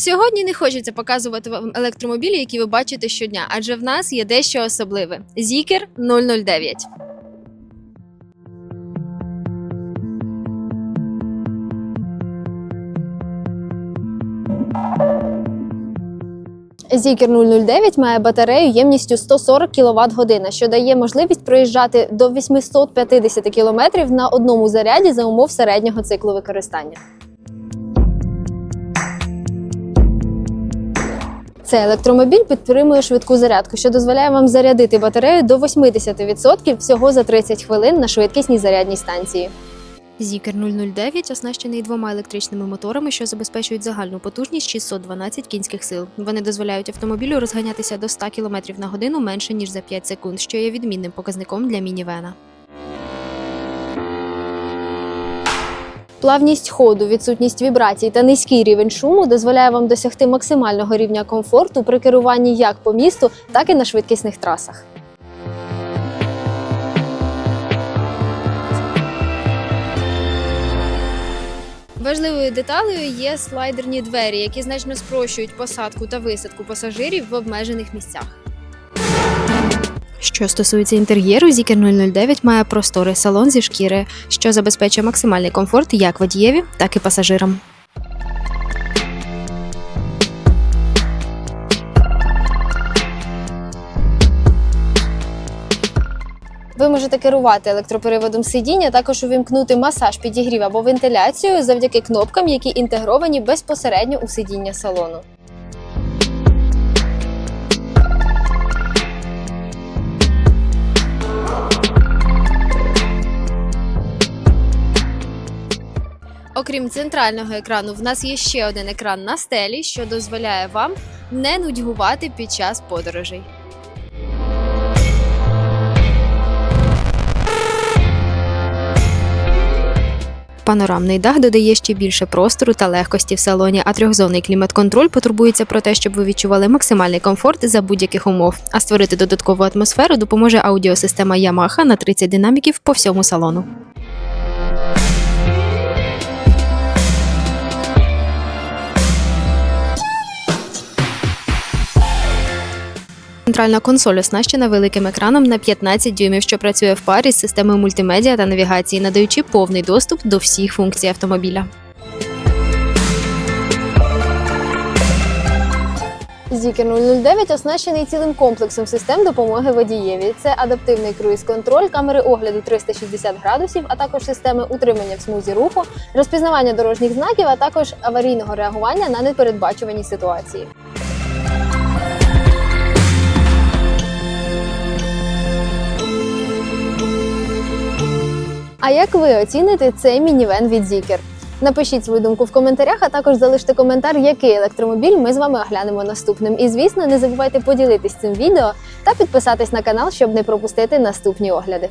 Сьогодні не хочеться показувати вам електромобілі, які ви бачите щодня, адже в нас є дещо особливе: Зікер 009. Зікер 009 має батарею ємністю 140 кВт година, що дає можливість проїжджати до 850 км на одному заряді за умов середнього циклу використання. Цей електромобіль підтримує швидку зарядку, що дозволяє вам зарядити батарею до 80% всього за 30 хвилин на швидкісній зарядній станції. Зікер 009 оснащений двома електричними моторами, що забезпечують загальну потужність 612 кінських сил. Вони дозволяють автомобілю розганятися до 100 км на годину менше ніж за 5 секунд, що є відмінним показником для мінівена. Плавність ходу, відсутність вібрацій та низький рівень шуму дозволяє вам досягти максимального рівня комфорту при керуванні як по місту, так і на швидкісних трасах. Важливою деталею є слайдерні двері, які значно спрощують посадку та висадку пасажирів в обмежених місцях. Що стосується інтер'єру, Зікер 009 має просторий салон зі шкіри, що забезпечує максимальний комфорт як водієві, так і пасажирам. Ви можете керувати електроприводом сидіння, також увімкнути масаж, підігрів або вентиляцію завдяки кнопкам, які інтегровані безпосередньо у сидіння салону. Окрім центрального екрану, в нас є ще один екран на стелі, що дозволяє вам не нудьгувати під час подорожей. Панорамний дах додає ще більше простору та легкості в салоні, а трьохзонний клімат-контроль потурбується про те, щоб ви відчували максимальний комфорт за будь-яких умов. А створити додаткову атмосферу допоможе аудіосистема Yamaha на 30 динаміків по всьому салону. Центральна консоль оснащена великим екраном на 15 дюймів, що працює в парі з системою мультимедіа та навігації, надаючи повний доступ до всіх функцій автомобіля. Зікер 009 оснащений цілим комплексом систем допомоги водієві. Це адаптивний круїз-контроль, камери огляду 360 градусів, а також системи утримання в смузі руху, розпізнавання дорожніх знаків, а також аварійного реагування на непередбачувані ситуації. А як ви оціните цей мінівен від Зікер? Напишіть свою думку в коментарях, а також залиште коментар, який електромобіль ми з вами оглянемо наступним. І звісно, не забувайте поділитись цим відео та підписатись на канал, щоб не пропустити наступні огляди.